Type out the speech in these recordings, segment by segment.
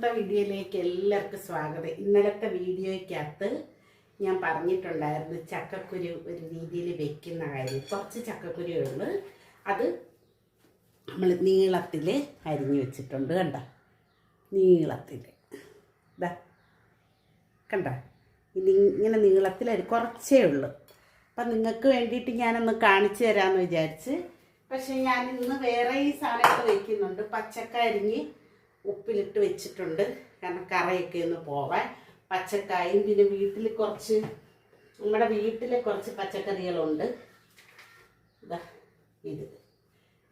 ഇന്നത്തെ വീഡിയോയിലേക്ക് എല്ലാവർക്കും സ്വാഗതം. ഇന്നലത്തെ വീഡിയോയ്ക്കകത്ത് ഞാൻ പറഞ്ഞിട്ടുണ്ടായിരുന്നു ചക്കക്കുരു ഒരു രീതിയിൽ വെക്കുന്ന കാര്യം. കുറച്ച് ചക്കക്കുരു ഉള്ളു. അത് നമ്മൾ നീളത്തിൽ അരിഞ്ഞു വെച്ചിട്ടുണ്ട് കണ്ട? നീളത്തിൽ. ഇതാ കണ്ട? ഇനി ഇങ്ങനെ നീളത്തിൽ അരി കുറച്ചേ ഉള്ളൂ. അപ്പം നിങ്ങൾക്ക് വേണ്ടിയിട്ട് ഞാനൊന്ന് കാണിച്ചു തരാമെന്ന് വിചാരിച്ച്. പക്ഷേ ഞാൻ ഇന്ന് വേറെ ഈ സാധനമൊക്കെ വയ്ക്കുന്നുണ്ട് പച്ചക്ക അരിഞ്ഞ് ഉപ്പിലിട്ട് വെച്ചിട്ടുണ്ട്. കാരണം കറയൊക്കെ ഒന്ന് പോവാൻ. പച്ചക്കായും പിന്നെ വീട്ടിൽ കുറച്ച് നമ്മുടെ വീട്ടിലെ കുറച്ച് പച്ചക്കറികളുണ്ട്. ഇതാ.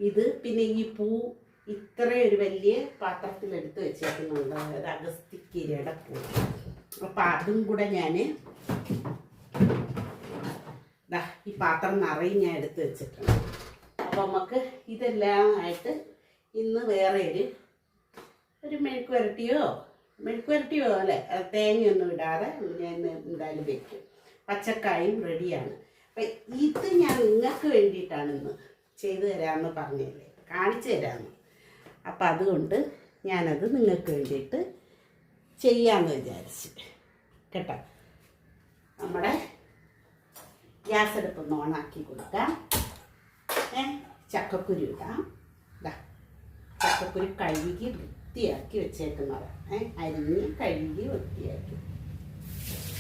ഇത് പിന്നെ ഈ പൂ ഇത്രയും ഒരു വലിയ പാത്രത്തിൽ എടുത്ത് വെച്ചേക്കുന്നുണ്ട്. അതായത് അഗസ്തിക്കീരയുടെ പൂ. അപ്പം അതും കൂടെ ഞാൻ ദാ ഈ പാത്രം നിറയെ ഞാൻ എടുത്ത് വെച്ചിട്ടുണ്ട്. അപ്പോൾ നമുക്ക് ഇതെല്ലാം ആയിട്ട് ഇന്ന് വേറെ ഒരു ഒരു മെഴുക്ക് വരട്ടിയോ മെഴുക്ക് വരട്ടിയോ അല്ലേ തേങ്ങയൊന്നും ഇടാതെ ഞാൻ എന്തായാലും വെക്കും. പച്ചക്കായും റെഡിയാണ്. അപ്പം ഇത് ഞാൻ നിങ്ങൾക്ക് വേണ്ടിയിട്ടാണ് ഇന്ന് ചെയ്തു തരാമെന്ന് പറഞ്ഞില്ലേ? കാണിച്ചു തരാമെന്ന്. അപ്പം അതുകൊണ്ട് ഞാനത് നിങ്ങൾക്ക് വേണ്ടിയിട്ട് ചെയ്യാമെന്ന് വിചാരിച്ച്. കേട്ടോ? നമ്മുടെ ഗ്യാസ് അടുപ്പ് ഒന്ന് ഓണാക്കി കൊടുക്കാം. ഏ ചക്കക്കുരു ഇടാം. ചക്കക്കുരു കഴുകി വൃത്തിയാക്കി വെച്ചേക്കുന്നത് ഏഹ് അരിഞ്ഞ് കഴുകി വൃത്തിയാക്കി.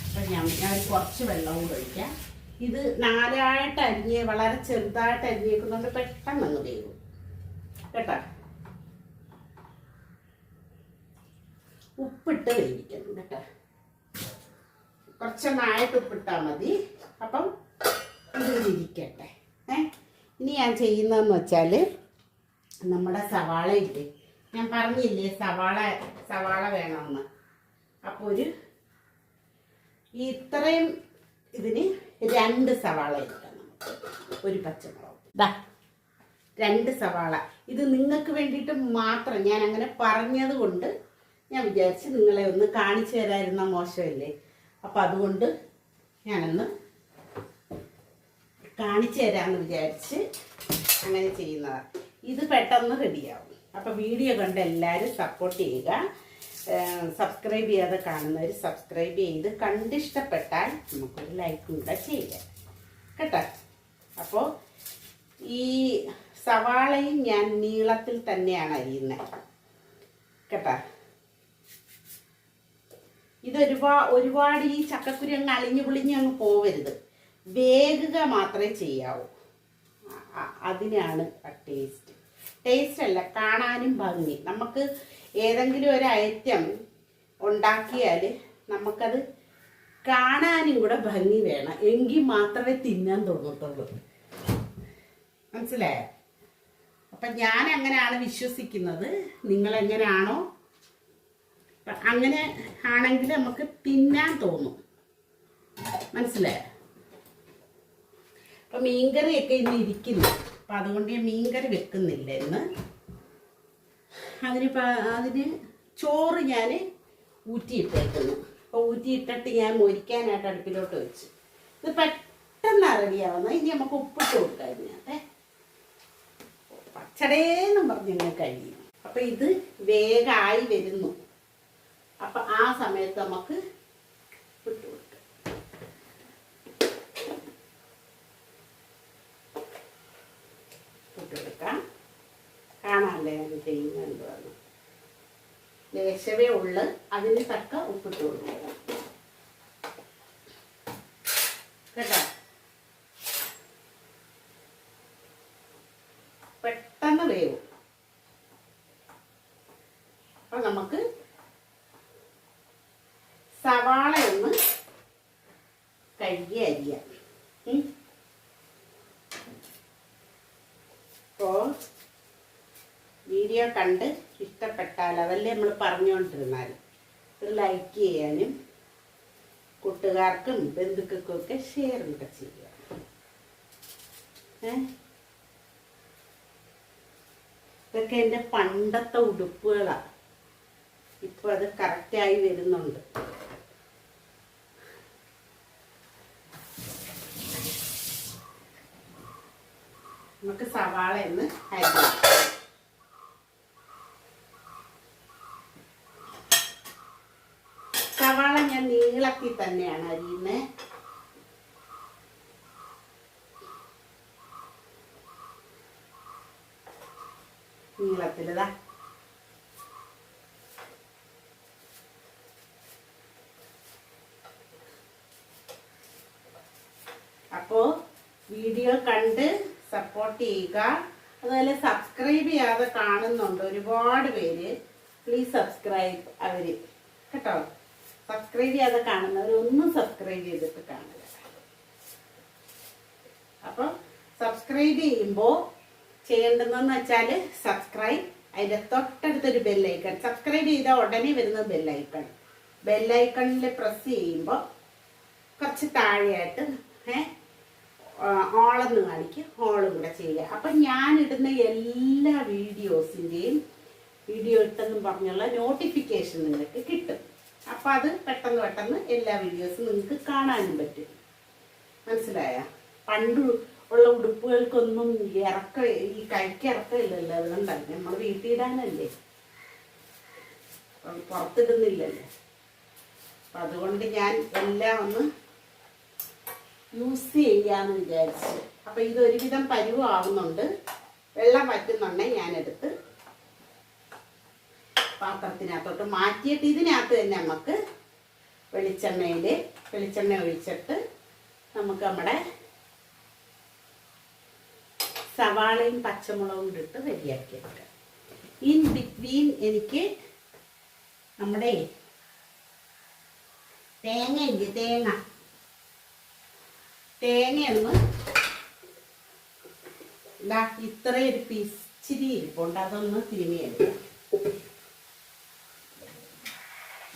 അപ്പം ഞാൻ ഞാൻ കുറച്ച് വെള്ളവും ഒഴിക്കാം. ഇത് നാലായിട്ട് അരിഞ്ഞ് വളരെ ചെറുതായിട്ട് അരിഞ്ഞേക്കുന്നതുകൊണ്ട് പെട്ടെന്ന് അങ്ങ് വേവും. കേട്ടോ? ഉപ്പിട്ട് വേവിക്കണം കേട്ടോ. കുറച്ചൊന്നായിട്ട് ഉപ്പിട്ടാൽ മതി. അപ്പം ഇത് ഇരിക്കട്ടെ. ഏ ഇനി ഞാൻ ചെയ്യുന്നതെന്ന് വെച്ചാൽ നമ്മുടെ സവാള ഇല്ലേ? ഞാൻ പറഞ്ഞില്ലേ സവാള സവാള വേണമെന്ന്. അപ്പോൾ ഒരു ഇത്രയും ഇതിന് രണ്ട് സവാള എടുക്കണം ഒരു പച്ചമുളക്. ദാ രണ്ട് സവാള. ഇത് നിങ്ങൾക്ക് വേണ്ടിയിട്ട് മാത്രം ഞാൻ അങ്ങനെ പറഞ്ഞത് കൊണ്ട് ഞാൻ വിചാരിച്ച് നിങ്ങളെ ഒന്ന് കാണിച്ചു തരാതിരുന്ന മോശമല്ലേ? അപ്പം അതുകൊണ്ട് ഞാനൊന്ന് കാണിച്ചു തരാമെന്ന് വിചാരിച്ച് അങ്ങനെ ചെയ്യുന്നതാണ് ഇത് പെട്ടെന്ന് റെഡിയാവും അപ്പോൾ വീഡിയോ കണ്ട് എല്ലാവരും സപ്പോർട്ട് ചെയ്യുക. സബ്സ്ക്രൈബ് ചെയ്യാതെ കാണുന്നവർ സബ്സ്ക്രൈബ് ചെയ്ത് കണ്ടിഷ്ടപ്പെട്ടാൽ നമുക്കൊരു ലൈക്കും കൂടെ ചെയ്യുക കേട്ടോ? അപ്പോൾ ഈ സവാളയും ഞാൻ നീളത്തിൽ തന്നെയാണ് അരിയുന്നത്. കേട്ടോ? ഇതൊരുപാ ഒരുപാട് ഈ ചക്കക്കുരി അങ്ങ് അളിഞ്ഞു പൊളിഞ്ഞ് അങ്ങ് പോവരുത്. വേഗുക മാത്രമേ ചെയ്യാവൂ. അതിനാണ് ടേസ്റ്റ് ടേസ്റ്റ് അല്ല കാണാനും ഭംഗി. നമുക്ക് ഏതെങ്കിലും ഒരു ഐറ്റം ഉണ്ടാക്കിയാൽ നമുക്കത് കാണാനും കൂടെ ഭംഗി വേണം. എങ്കിൽ മാത്രമേ തിന്നാൻ തോന്നത്തുള്ളൂ. മനസ്സിലായോ? അപ്പം ഞാൻ അങ്ങനെയാണ് വിശ്വസിക്കുന്നത്? നിങ്ങൾ എങ്ങനെയാണോ? അങ്ങനെ ആണെങ്കിൽ നമുക്ക് തിന്നാൻ തോന്നും. മനസ്സിലായോ? അപ്പൊ മീൻകറിയൊക്കെ ഇന്ന് ഇരിക്കുന്നു. അപ്പൊ അതുകൊണ്ട് ഞാൻ മീൻകറി വെക്കുന്നില്ല ഇന്ന്. അതിന് അതിന് ചോറ് ഞാൻ ഊറ്റിയിട്ടേക്കുന്നു. അപ്പോൾ ഊറ്റിയിട്ടിട്ട് ഞാൻ മൊരിക്കാനായിട്ട് അടുപ്പിലോട്ട് വെച്ചു. ഇത് പെട്ടെന്ന് അറിയാവുന്ന ഇനി നമുക്ക് ഉപ്പിട്ട് കൊടുക്കാം ഇതിനകത്തെ. പച്ചടേന്നും പറഞ്ഞ് ഇങ്ങനെ കഴിയും അപ്പം ഇത് വേഗമായി വരുന്നു. അപ്പം ആ സമയത്ത് നമുക്ക് ഇട്ട് കൊടുക്കാം ഇട്ട് കൊടുക്കാം എന്തുവാണ് ലേശവേ ഉള്ളു അതിന് തക്ക ഉപ്പിട്ട് കേട്ടോ? പെട്ടെന്ന് വേവും. അപ്പൊ നമുക്ക് സവാള ഒന്ന് കഴുകി അരിയാം ഉം. അപ്പോ വീഡിയോ കണ്ട് ഇഷ്ടപ്പെട്ടാൽ അതല്ലേ നമ്മൾ പറഞ്ഞുകൊണ്ടിരുന്നാൽ ഒരു ലൈക്ക് ചെയ്യാനും കൂട്ടുകാർക്കും ബന്ധുക്കൾക്കും ഒക്കെ ഷെയർ ഒക്കെ ചെയ്യുക. ഇതൊക്കെ എന്റെ പണ്ടത്തെ ഉടുപ്പുകളാണ് ഇപ്പോൾ അത് കറക്റ്റായി വരുന്നുണ്ട്. നമുക്ക് സവാള എന്ന് അരിയാം ഞാൻ നീളത്തിൽ തന്നെയാണ് അരിയുന്നത് നീളത്തിലതാ. അപ്പോ വീഡിയോ കണ്ട് സപ്പോർട്ട് ചെയ്യുക. അതുപോലെ സബ്സ്ക്രൈബ് ചെയ്യാതെ കാണുന്നുണ്ട് ഒരുപാട് പേര്. പ്ലീസ് സബ്സ്ക്രൈബ് അവർ. കേട്ടോ? സബ്സ്ക്രൈബ് ചെയ്യാതെ കാണുന്നവരൊന്നും സബ്സ്ക്രൈബ് ചെയ്തിട്ട് കാണുക. അപ്പം സബ്സ്ക്രൈബ് ചെയ്യുമ്പോൾ ചെയ്യേണ്ടതെന്ന് വെച്ചാൽ സബ്സ്ക്രൈബ് അതിന്റെ തൊട്ടടുത്തൊരു ബെല്ലൈക്കൺ സബ്സ്ക്രൈബ് ചെയ്താൽ ഉടനെ വരുന്ന ബെല്ലൈക്കൺ ബെല്ലൈക്കണിൽ പ്രസ് ചെയ്യുമ്പോൾ കുറച്ച് താഴെയായിട്ട് ഏ ഓളെന്ന് കാണിക്കും. ഓളും കൂടെ ചെയ്യുക. ഞാൻ ഇടുന്ന എല്ലാ വീഡിയോസിന്റെയും വീഡിയോ ഇട്ടെന്നും പറഞ്ഞുള്ള നോട്ടിഫിക്കേഷൻ നിങ്ങൾക്ക് കിട്ടും. അപ്പം അത് പെട്ടെന്ന് പെട്ടെന്ന് എല്ലാ വീഡിയോസും നിങ്ങൾക്ക് കാണാനും പറ്റും. മനസ്സിലായ? പണ്ട് ഉള്ള ഉടുപ്പുകൾക്കൊന്നും ഇറക്ക ഈ കൈക്ക് ഇറക്കമില്ലല്ലോ അതുകൊണ്ടാണ് നമ്മൾ വീട്ടിൽ ഇടാനല്ലേ പുറത്തിടുന്നില്ലല്ലോ. അപ്പം അതുകൊണ്ട് ഞാൻ എല്ലാം ഒന്ന് യൂസ് ചെയ്യാന്ന് വിചാരിച്ചു. അപ്പം ഇതൊരുവിധം പരുവാവുന്നുണ്ട് വെള്ളം വറ്റുന്നുണ്ടെങ്കിൽ ഞാനെടുത്ത് പാത്രത്തിനകത്തോട്ട് മാറ്റിയിട്ട് ഇതിനകത്ത് തന്നെ നമുക്ക് വെളിച്ചെണ്ണയിൽ വെളിച്ചെണ്ണ ഒഴിച്ചിട്ട് നമുക്ക് നമ്മുടെ സവാളയും പച്ചമുളകും ഇട്ട് റെഡിയാക്കി എടുക്കാം. ഇൻ ബിറ്റ്വീൻ എനിക്ക് നമ്മുടെ തേങ്ങ ഇല്ലേ തേങ്ങ. തേങ്ങയൊന്ന് ഇതാ ഇത്രയൊരു പീസ് ഇച്ചിരി ഇരിപ്പുണ്ട് അതൊന്ന് തിരുമിയെടുക്കാം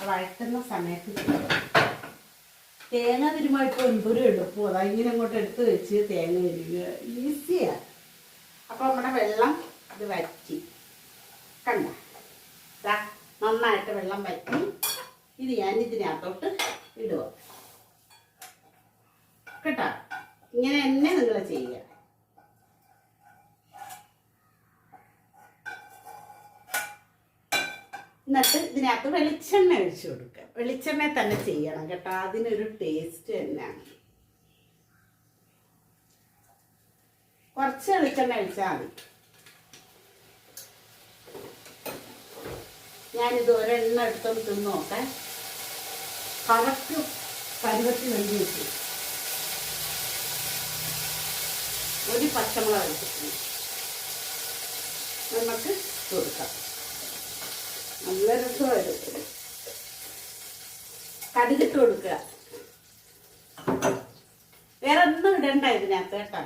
വഴറ്റുന്ന സമയത്ത് തേങ്ങ തിരുമായിട്ട് എന്തൊരു എളുപ്പം അതാ ഇങ്ങനെ ഇങ്ങോട്ട് എടുത്ത് വെച്ച് തേങ്ങ തിരുമുക ഈസിയാ. അപ്പോൾ നമ്മുടെ വെള്ളം ഇത് വറ്റി. കണ്ട? നന്നായിട്ട് വെള്ളം വറ്റി. ഇത് ഞാൻ ഇതിനകത്തോട്ട് ഇടുക കേട്ടോ? ഇങ്ങനെ തന്നെ നിങ്ങൾ ചെയ്യുക. എന്നിട്ട് ഇതിനകത്ത് വെളിച്ചെണ്ണ ഒഴിച്ചു കൊടുക്കുക. വെളിച്ചെണ്ണ തന്നെ ചെയ്യണം കേട്ടോ. അതിനൊരു ടേസ്റ്റ് തന്നെയാണ് കുറച്ച് വെളിച്ചെണ്ണ ഒഴിച്ചാൽ മതി. ഞാനിത് ഒരെണ്ണ എടുത്തൊന്ന് തിന്ന് നോക്കാം. കറക്റ്റ് പരുവത്തി വേണ്ടി വെച്ചു ഒരു പച്ചമുളക് എടുത്തിട്ടുണ്ട് നമുക്ക് കൊടുക്കാം. നല്ല രസമായിരുന്നു. കടുകിട്ട് കൊടുക്കുക. വേറെ ഒന്നും ഇടണ്ട ഇതിനകത്ത് കേട്ടോ.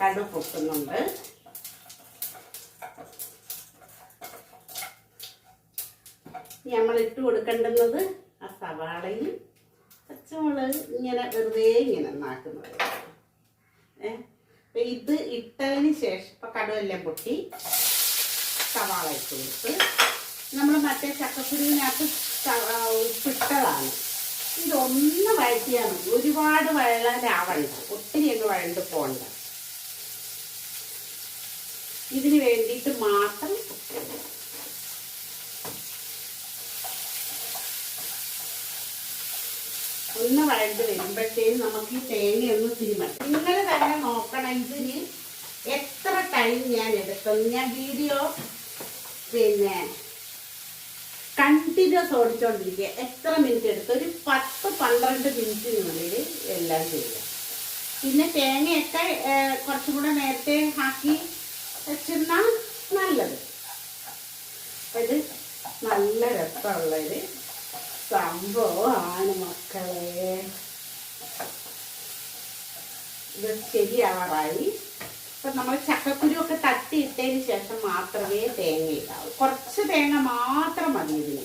കടു പൊട്ടുന്നുണ്ട്. നമ്മൾ ഇട്ട് കൊടുക്കേണ്ടുന്നത് ആ സവാളയും പച്ചമുളക് ഇങ്ങനെ വെറുതെ ഇങ്ങനെ നാക്കുന്നത് ഏ? ഇത് ഇട്ടതിന് ശേഷം ഇപ്പൊ കടുവെല്ലാം പൊട്ടി സവാള ഇട്ട് കൊടുത്ത്. നമ്മൾ മറ്റേ ചക്കക്കുരുവിനകത്ത് ഉപ്പിട്ടതാണ്. ഇതൊന്ന് വഴറ്റിയാൽ മതി. ഒരുപാട് വഴലാവണ്ട ഒത്തിരി അങ്ങ് വഴണ്ട് പോണ്ട. ഇതിന് വേണ്ടിയിട്ട് മാത്രം ഒന്ന് വഴണ്ട് വരുമ്പോഴത്തേനും നമുക്ക് ഈ തേങ്ങയൊന്നും തിരുമണം നിങ്ങൾ തന്നെ നോക്കണം ഇതിന് എത്ര ടൈം ഞാൻ എടുക്കും? ഞാൻ വീഡിയോ പിന്നെ കണ്ടിന്യൂസ് ഓടിച്ചോണ്ടിരിക്കുക. എത്ര മിനിറ്റ് എടുത്ത് ഒരു പത്ത് പന്ത്രണ്ട് മിനിറ്റിനുള്ളിൽ എല്ലാം ചെയ്യുക. പിന്നെ തേങ്ങയൊക്കെ കുറച്ചും കൂടെ നേരത്തെ ആക്കി വെച്ചിരുന്നാൽ നല്ലത്. ഇത് നല്ല രസമുള്ളൊരു സംഭവമാണ് മക്കളെ. ഇത് ശരിയാവാറായി. ഇപ്പൊ നമ്മൾ ചക്കക്കുരു ഒക്കെ തട്ടിയിട്ടതിന് ശേഷം മാത്രമേ തേങ്ങ ഇടാവൂ കുറച്ച് തേങ്ങ മാത്രം മതി ഇതിന്.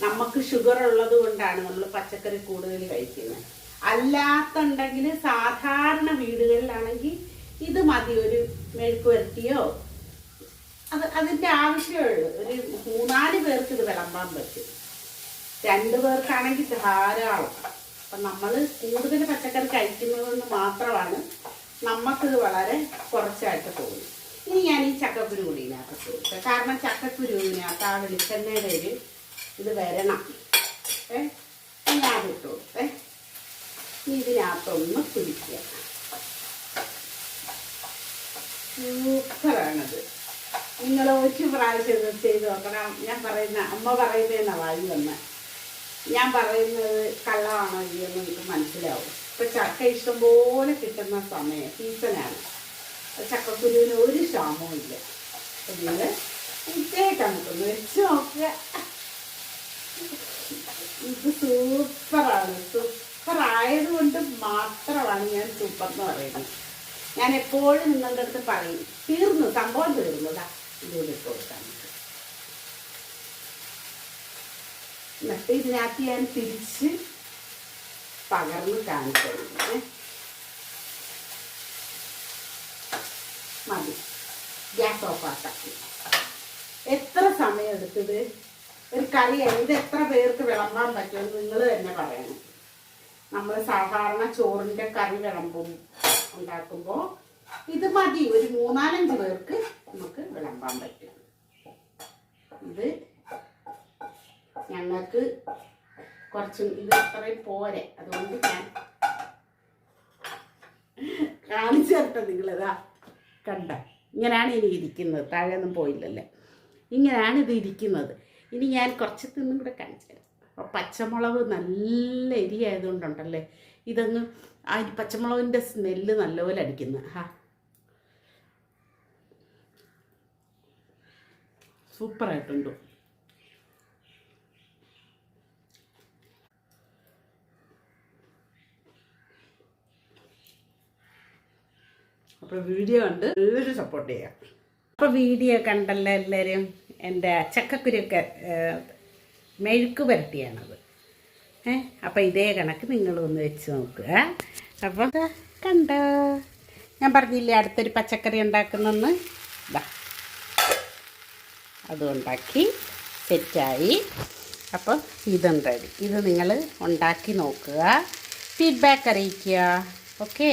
നമുക്ക് ഷുഗർ ഉള്ളത് കൊണ്ടാണ് നമ്മൾ പച്ചക്കറി കൂടുതൽ കഴിക്കുന്നത്. അല്ലാത്തുണ്ടെങ്കിൽ സാധാരണ വീടുകളിലാണെങ്കിൽ ഇത് മതി ഒരു മെഴുക്ക് വരട്ടിയോ? അത് അതിന്റെ ആവശ്യമേ ഒരു മൂന്നാൽ പേർക്ക് ഇത് വിളമ്പാൻ പറ്റും. രണ്ട് പേർക്കാണെങ്കിൽ ധാരാളം. അപ്പം നമ്മൾ കൂടുതൽ പച്ചക്കറി കഴിക്കുന്നത് കൊണ്ട് മാത്രമാണ് നമുക്കിത് വളരെ കുറച്ചായിട്ട് തോന്നും ഇനി ഞാൻ ഈ ചക്കക്കുരു കൂടി ഇതിനകത്ത് കൊടുക്കാം കാരണം ചക്കക്കുരുവിനകത്ത് ആ വെളിച്ചെണ്ണയുടെ ഒരു ഇത് വരണം. ഏ? ഞാൻ ഇട്ട് കൊടുത്തേ. ഇനി ഇതിനകത്തൊന്ന് പിടിക്കുക സൂപ്പറാണത്. നിങ്ങൾ ഒരു പ്രാവശ്യം ചെയ്ത് നോക്കണം. ഞാൻ പറയുന്ന അമ്മ പറയുന്നതെന്നാണ് വായി വന്ന. ഞാൻ പറയുന്നത് കള്ളമാണോ ഇല്ലെന്ന് നിങ്ങൾക്ക് മനസ്സിലാവും. ഇപ്പൊ ചക്ക ഇഷ്ടംപോലെ കിട്ടുന്ന സമയം സീസണാണ്. ചക്കക്കുരുവിന് ഒരു ക്ഷാമവും ഇല്ല. അപ്പൊ നിങ്ങൾ കണക്കൊന്ന് വെച്ച് നോക്കുക. ഇത് സൂപ്പറാണ്. സൂപ്പർ ആയതുകൊണ്ട് മാത്രമാണ് ഞാൻ സൂപ്പർ എന്ന് പറയുന്നത്. ഞാൻ എപ്പോഴും നിങ്ങളുടെ അടുത്ത് പറയും തീർന്നു സംഭവം തീർന്നു. ദാ ഇതുകൂടി ഇട്ട് കൊടുക്കാൻ എന്നിട്ട് ഇതിനകത്ത് ഞാൻ തിരിച്ച് പകർന്ന് കാണിച്ചു മതി. ഗ്യാസ് ഓഫാക്കി എത്ര സമയം എടുത്തത്? ഒരു കറി ഇത് എത്ര പേർക്ക് വിളമ്പാൻ പറ്റുമെന്ന് നിങ്ങൾ തന്നെ പറയണം. നമ്മൾ സാധാരണ ചോറിന്റെ കറി വിളമ്പും ഉണ്ടാക്കുമ്പോൾ ഇത് മതി. ഒരു മൂന്നാലഞ്ച് പേർക്ക് നമുക്ക് വിളമ്പാൻ പറ്റും. ഇത് ഞങ്ങൾക്ക് കുറച്ചും ഇത് അത്രയും പോരെ. അതുകൊണ്ട് ഞാൻ കാണിച്ചു തരട്ടെ നിങ്ങളിതാ. കണ്ട. ഇങ്ങനെയാണ് ഇനി ഇരിക്കുന്നത്. താഴെയൊന്നും പോയില്ലല്ലേ? ഇങ്ങനെയാണ് ഇത് ഇരിക്കുന്നത്. ഇനി ഞാൻ കുറച്ച് തിന്നും കൂടെ കാണിച്ചു തരാം. അപ്പോൾ പച്ചമുളക് നല്ല എരി ആയതുകൊണ്ടുണ്ടല്ലേ? ഇതങ്ങ് ആ പച്ചമുളകിന്റെ സ്മെല്ല് നല്ലപോലെ അടിക്കുന്നു. ഹാ സൂപ്പറായിട്ടുണ്ട്. അപ്പോൾ വീഡിയോ കണ്ട് എല്ലാവരും സപ്പോർട്ട് ചെയ്യാം. അപ്പോൾ വീഡിയോ കണ്ടല്ലോ എല്ലാവരും. എന്റെ ചക്കക്കുരുക്കെ മെഴുക്ക് പുരട്ടിയാണത്. ഏ അപ്പോൾ ഇതേ കണക്ക് നിങ്ങളൊന്ന് വെച്ച് നോക്കുക അപ്പോൾ കണ്ടോ? ഞാൻ പറഞ്ഞില്ലേ അടുത്തൊരു പച്ചക്കറി ഉണ്ടാക്കുന്നെന്ന്? ഇതാ അതുണ്ടാക്കി സെറ്റായി. അപ്പോൾ ഇതും റെഡി. ഇത് നിങ്ങൾ ഉണ്ടാക്കി നോക്കുക. ഫീഡ്ബാക്ക് അറിയിക്കുക. ഓക്കെ?